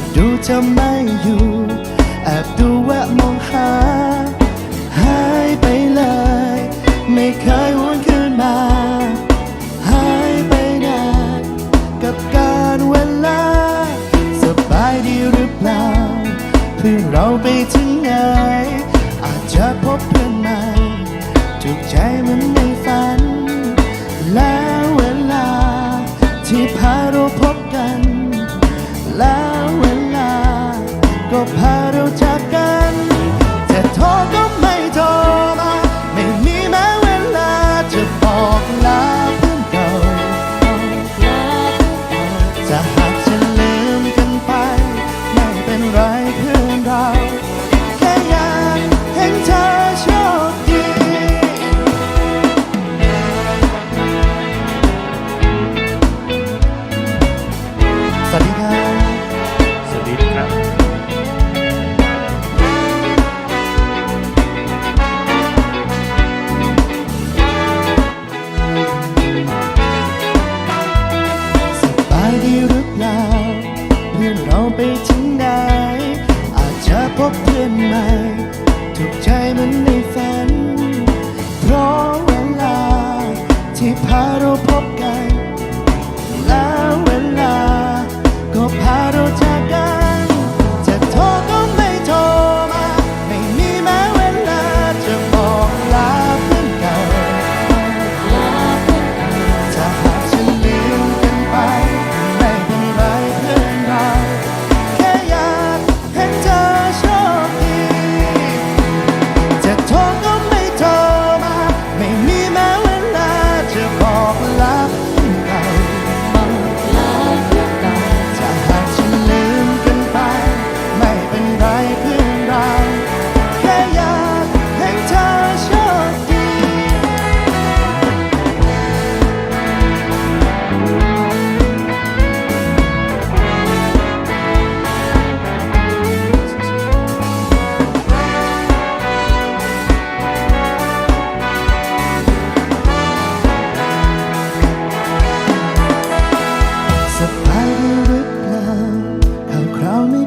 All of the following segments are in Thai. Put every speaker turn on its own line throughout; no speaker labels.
จะไม่อยู่แอบดูแวะมองหา หายไปเลย ไม่เคยวนคืนมา หายไปนานกับการเวลา สบายดีหรือเปล่า เพื่อนเราไปถึงไหน อาจจะพบเพื่อนใหม่ถูกใจเหมือนในฝัน แล้วเวลาที่พาเราพบ บายดีหรือเปล่าเพื่อนเราไปถึงไหนอาจจะพบเพื่อนใหม่ถูกใจเหมือนในฝัน เพราะเวลาที่พาเราพบกัน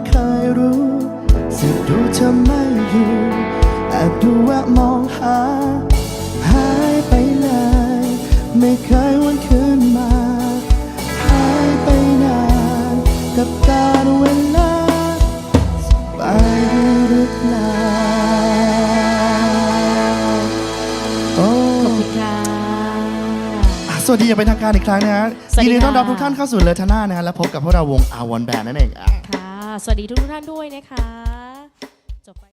เคยรู้สืบดูเธอไม่อยู่แอบดูแวะมองหา หายไปไหนไม่เคยวนคืนมา หายไปนานกับการเวลาสบายดีหรือเปล่าโอ้
ขอบคุณค่ะ
อะสวัสดีอย่างเป็นทางการอีกครั้งนะฮะ
สวัสดี
ยินดีต้อนรับ
ค่ะ
ทุกท่านเข้าสู่เลอทาน่านะฮะและพบกับพวกเราวงอาวอนแบนนั่นเองอะ
ค่ะ สวัสดีทุกท่านด้วยนะคะ จบไป